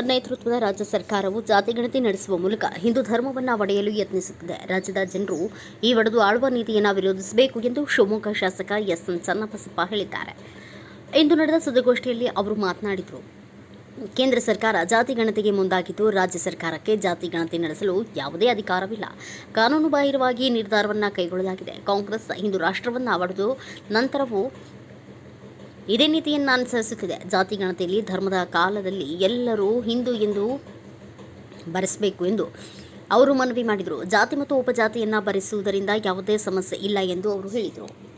ನೇತೃತ್ವದ ರಾಜ್ಯ ಸರ್ಕಾರವು ಜಾತಿಗಣತಿ ನಡೆಸುವ ಮೂಲಕ ಹಿಂದೂ ಧರ್ಮವನ್ನು ಒಡೆಯಲು ಯತ್ನಿಸುತ್ತಿದೆ. ರಾಜ್ಯದ ಜನರು ಈ ಒಡೆದು ಆಳುವ ನೀತಿಯನ್ನು ವಿರೋಧಿಸಬೇಕು ಎಂದು ಶಿವಮೊಗ್ಗ ಶಾಸಕ ಎಸ್. ಎನ್. ಚನ್ನಬಸಪ್ಪ ಹೇಳಿದ್ದಾರೆ. ಇಂದು ನಡೆದ ಸುದ್ದಿಗೋಷ್ಠಿಯಲ್ಲಿ ಅವರು ಮಾತನಾಡಿದರು. ಕೇಂದ್ರ ಸರ್ಕಾರ ಜಾತಿ ಗಣತಿಗೆ ಮುಂದಾಗಿದ್ದು ರಾಜ್ಯ ಸರ್ಕಾರಕ್ಕೆ ಜಾತಿ ಗಣತಿ ನಡೆಸಲು ಯಾವುದೇ ಅಧಿಕಾರವಿಲ್ಲ. ಕಾನೂನುಬಾಹಿರವಾಗಿ ನಿರ್ಧಾರವನ್ನು ಕೈಗೊಳ್ಳಲಾಗಿದೆ. ಕಾಂಗ್ರೆಸ್ ಹಿಂದೂ ರಾಷ್ಟ್ರವನ್ನು ಒಡೆದು ನಂತರವೂ ಇದೇ ನೀತಿಯನ್ನು ಅನುಸರಿಸುತ್ತಿದೆ. ಜಾತಿ, ಗಣತಿಯಲ್ಲಿ, ಧರ್ಮದ ಕಾಲದಲ್ಲಿ ಎಲ್ಲರೂ ಹಿಂದೂ ಎಂದು ಬರೆಸಬೇಕು ಎಂದು ಅವರು ಮನವಿ ಮಾಡಿದರು. ಜಾತಿ ಮತ್ತು ಉಪಜಾತಿಯನ್ನು ಬರೆಸುವುದರಿಂದ ಯಾವುದೇ ಸಮಸ್ಯೆ ಇಲ್ಲ ಎಂದು ಅವರು ಹೇಳಿದರು.